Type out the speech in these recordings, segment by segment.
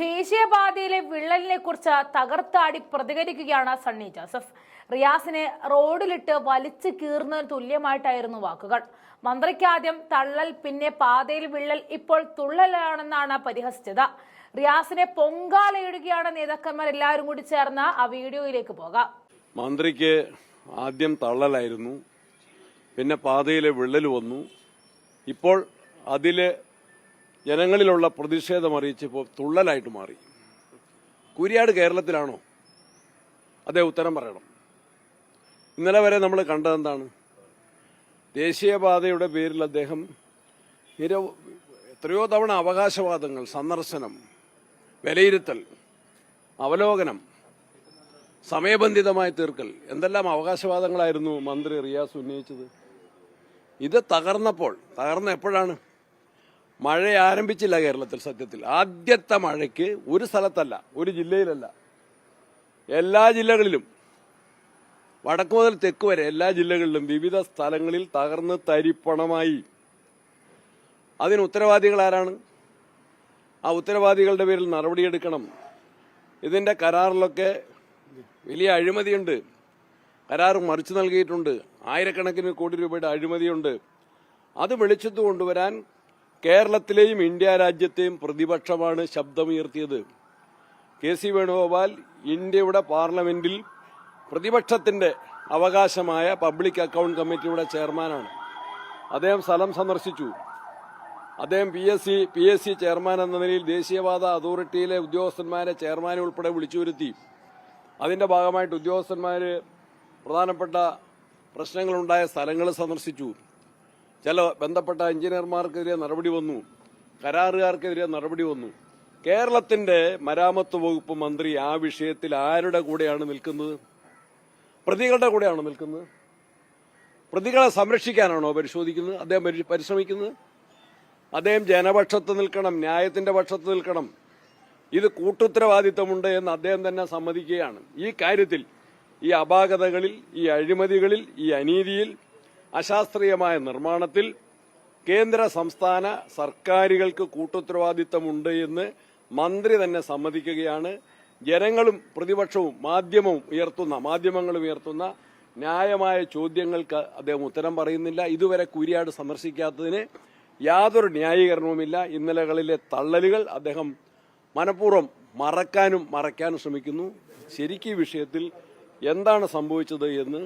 ദേശീയപാതയിലെ വിള്ളലിനെ കുറിച്ച് തകർത്താടി പ്രതികരിക്കുകയാണ് സണ്ണി ജോസഫ്. റിയാസിനെ റോഡിലിട്ട് വലിച്ചു കീറുന്നതിന് തുല്യമായിട്ടായിരുന്നു വാക്കുകൾ. മന്ത്രിക്കാദ്യം തള്ളൽ പിന്നെ പാതയിൽ വിള്ളൽ ഇപ്പോൾ തുള്ളലാണെന്നാണ് പരിഹസിച്ചത്. റിയാസിനെ പൊങ്കാലയിടുകയാണ് നേതാക്കന്മാർ എല്ലാവരും കൂടി ചേർന്ന് ആ വീഡിയോയിലേക്ക് പോകാം. മന്ത്രിക്ക് ആദ്യം തള്ളലായിരുന്നു പിന്നെ പാതയിലെ വിള്ളൽ വന്നു. ഇപ്പോൾ അതിൽ ജനങ്ങളിലുള്ള പ്രതിഷേധം അറിയിച്ചപ്പോൾ തുള്ളലായിട്ട് മാറി. കുരിയാട് കേരളത്തിലാണോ? അതേ ഉത്തരം പറയണം. ഇന്നലെ വരെ നമ്മൾ കണ്ടതെന്താണ് ദേശീയപാതയുടെ പേരിൽ അദ്ദേഹം നിര എത്രയോ തവണ അവകാശവാദങ്ങൾ സന്ദർശനം വിലയിരുത്തൽ അവലോകനം സമയബന്ധിതമായി തീർക്കൽ എന്തെല്ലാം അവകാശവാദങ്ങളായിരുന്നു മന്ത്രി റിയാസ് ഉന്നയിച്ചത്? ഇത് തകർന്നപ്പോൾ തകർന്ന എപ്പോഴാണ്? മഴ ആരംഭിച്ചില്ല കേരളത്തിൽ സത്യത്തിൽ. ആദ്യത്തെ മഴയ്ക്ക് ഒരു സ്ഥലത്തല്ല ഒരു ജില്ലയിലല്ല. എല്ലാ ജില്ലകളിലും വടക്ക് മുതൽ തെക്ക് വരെ എല്ലാ ജില്ലകളിലും വിവിധ സ്ഥലങ്ങളിൽ തകർന്ന് തരിപ്പണമായി. അതിന് ഉത്തരവാദികൾ ആരാണ്? ആ ഉത്തരവാദികളുടെ പേരിൽ നടപടിയെടുക്കണം. ഇതിന്റെ കരാറിലൊക്കെ വലിയ അഴിമതിയുണ്ട്. കരാർ മറിച്ചു നൽകിയിട്ടുണ്ട്. ആയിരക്കണക്കിന് കോടി രൂപയുടെ അഴിമതിയുണ്ട്. അത് വെളിച്ചത്ത് കൊണ്ടുവരാൻ കേരളത്തിലെയും ഇന്ത്യ രാജ്യത്തെയും പ്രതിപക്ഷമാണ് ശബ്ദമുയർത്തിയത്. കെ സി വേണുഗോപാൽ ഇന്ത്യയുടെ പാർലമെന്റിൽ പ്രതിപക്ഷത്തിന്റെ അവകാശമായ പബ്ലിക് അക്കൗണ്ട് കമ്മിറ്റിയുടെ ചെയർമാനാണ്. അദ്ദേഹം സ്ഥലം സന്ദർശിച്ചു. അദ്ദേഹം P S C P S C chairman എന്ന നിലയിൽ ദേശീയപാത അതോറിറ്റിയിലെ ഉദ്യോഗസ്ഥന്മാരെ ചെയർമാനെ ഉൾപ്പെടെ വിളിച്ചു വരുത്തി അതിന്റെ ഭാഗമായിട്ട് ഉദ്യോഗസ്ഥന്മാര് പ്രധാനപ്പെട്ട പ്രശ്നങ്ങളുണ്ടായ സ്ഥലങ്ങൾ സന്ദർശിച്ചു. ചില ബന്ധപ്പെട്ട എഞ്ചിനീയർമാർക്കെതിരെ നടപടി വന്നു. കരാറുകാർക്കെതിരെ നടപടി വന്നു. കേരളത്തിന്റെ മരാമത്ത് വകുപ്പ് മന്ത്രി ആ വിഷയത്തിൽ ആരുടെ കൂടെയാണ് നിൽക്കുന്നത്? പ്രതികളുടെ കൂടെയാണോ നിൽക്കുന്നത്? പ്രതികളെ സംരക്ഷിക്കാനാണോ പരിശോധിക്കുന്നത്? അദ്ദേഹം പരിശ്രമിക്കുന്നത്? അദ്ദേഹം ജനപക്ഷത്ത് നിൽക്കണം ന്യായത്തിന്റെ പക്ഷത്ത് നിൽക്കണം. ഇത് കൂട്ടുത്തരവാദിത്തമുണ്ട് എന്ന് അദ്ദേഹം തന്നെ സമ്മതിക്കുകയാണ്. ഈ കാര്യത്തിൽ ഈ അപാകതകളിൽ ഈ അഴിമതികളിൽ ഈ അനീതിയിൽ അശാസ്ത്രീയമായ നിർമ്മാണത്തിൽ കേന്ദ്ര സംസ്ഥാന സർക്കാരുകൾക്ക് കൂട്ടുത്തരവാദിത്തമുണ്ട് എന്ന് മന്ത്രി തന്നെ സമ്മതിക്കുകയാണ്. ജനങ്ങളും പ്രതിപക്ഷവും മാധ്യമവും ഉയർത്തുന്ന മാധ്യമങ്ങളും ഉയർത്തുന്ന ന്യായമായ ചോദ്യങ്ങൾക്ക് അദ്ദേഹം ഉത്തരം പറയുന്നില്ല. ഇതുവരെ കുരിയാട് സന്ദർശിക്കാത്തതിന് യാതൊരു ന്യായീകരണവുമില്ല. ഇന്നലകളിലെ തള്ളലുകൾ അദ്ദേഹം മനഃപൂർവം മറക്കാനും മറയ്ക്കാനും ശ്രമിക്കുന്നു. ശരിക്കും ഈ വിഷയത്തിൽ എന്താണ് സംഭവിച്ചത് എന്ന്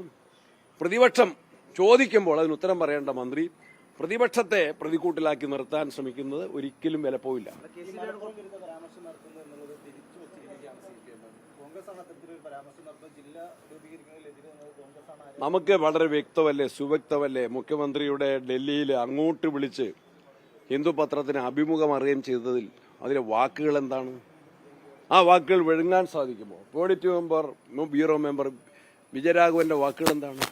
പ്രതിപക്ഷം ചോദിക്കുമ്പോൾ അതിന് ഉത്തരം പറയേണ്ട മന്ത്രി പ്രതിപക്ഷത്തെ പ്രതിക്കൂട്ടിലാക്കി നിർത്താൻ ശ്രമിക്കുന്നത് ഒരിക്കലും വിലപ്പോവില്ല നമുക്ക് വളരെ വ്യക്തമല്ലേ സുവ്യക്തമല്ലേ? മുഖ്യമന്ത്രിയുടെ ഡൽഹിയിൽ അങ്ങോട്ട് വിളിച്ച് ഹിന്ദു പത്രത്തിന് അഭിമുഖം അറിയുകയും ചെയ്തതിൽ അതിലെ വാക്കുകൾ എന്താണ്? ആ വാക്കുകൾ വിഴുങ്ങാൻ സാധിക്കുമോ? ഓഡിറ്റ് മെമ്പർ ബ്യൂറോ മെമ്പർ വിജയരാഘവന്റെ വാക്കുകൾ എന്താണ്?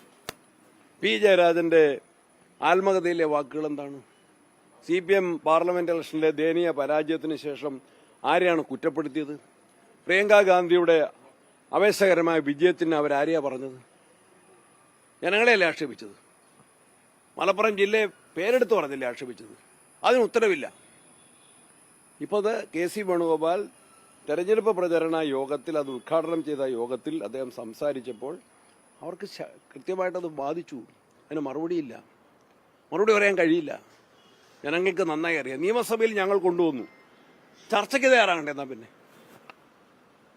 പി ജയരാജന്റെ ആത്മകഥയിലെ വാക്കുകൾ എന്താണ്? സി പി എം പാർലമെന്റ് ഇലക്ഷനിലെ ദയനീയ പരാജയത്തിന് ശേഷം ആരെയാണ് കുറ്റപ്പെടുത്തിയത്? പ്രിയങ്ക ഗാന്ധിയുടെ ആവേശകരമായ വിജയത്തിന് അവരാരെയാ പറഞ്ഞത്? ജനങ്ങളെയല്ലേ ആക്ഷേപിച്ചത്? മലപ്പുറം ജില്ലയെ പേരെടുത്ത് പറഞ്ഞില്ലേ ആക്ഷേപിച്ചത്? അതിന് ഉത്തരവില്ല. ഇപ്പോൾ അത് കെ സി വേണുഗോപാൽ തെരഞ്ഞെടുപ്പ് പ്രചരണ യോഗത്തിൽ അത് ഉദ്ഘാടനം ചെയ്ത യോഗത്തിൽ അദ്ദേഹം സംസാരിച്ചപ്പോൾ അവർക്ക് കൃത്യമായിട്ടത് ബാധിച്ചു. അതിന് മറുപടിയില്ല. മറുപടി പറയാൻ കഴിയില്ല. ജനങ്ങൾക്ക് നന്നായി അറിയാം. നിയമസഭയിൽ ഞങ്ങൾ കൊണ്ടുവന്നു. ചർച്ചയ്ക്ക് തയ്യാറാകണ്ടേ എന്നാൽ പിന്നെ?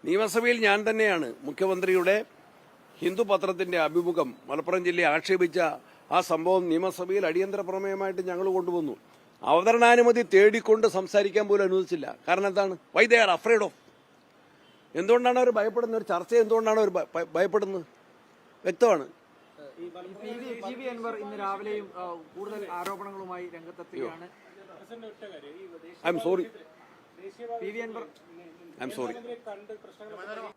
നിയമസഭയിൽ ഞാൻ തന്നെയാണ് മുഖ്യമന്ത്രിയുടെ ഹിന്ദു പത്രത്തിന്റെ അഭിമുഖം മലപ്പുറം ജില്ലയെ ആക്ഷേപിച്ച ആ സംഭവം നിയമസഭയിൽ അടിയന്തര പ്രമേയമായിട്ട് ഞങ്ങൾ കൊണ്ടുവന്നു. അവതരണാനുമതി തേടിക്കൊണ്ട് സംസാരിക്കാൻ പോലും അനുവദിച്ചില്ല. കാരണം എന്താണ്? വൈ ആർ അഫ്രൈഡ് ഓഫ് എന്തുകൊണ്ടാണ് അവർ ഭയപ്പെടുന്നത്? ഒരു ചർച്ച എന്തുകൊണ്ടാണ് അവർ ഭയ- ഭയ- ഭയപ്പെടുന്നത്? വ്യക്തമാണ്. വി അൻവർ ഇന്ന് രാവിലെയും കൂടുതൽ ആരോപണങ്ങളുമായി രംഗത്തെത്തുകയാണ്. I'm sorry. P V Anvar. I'm sorry.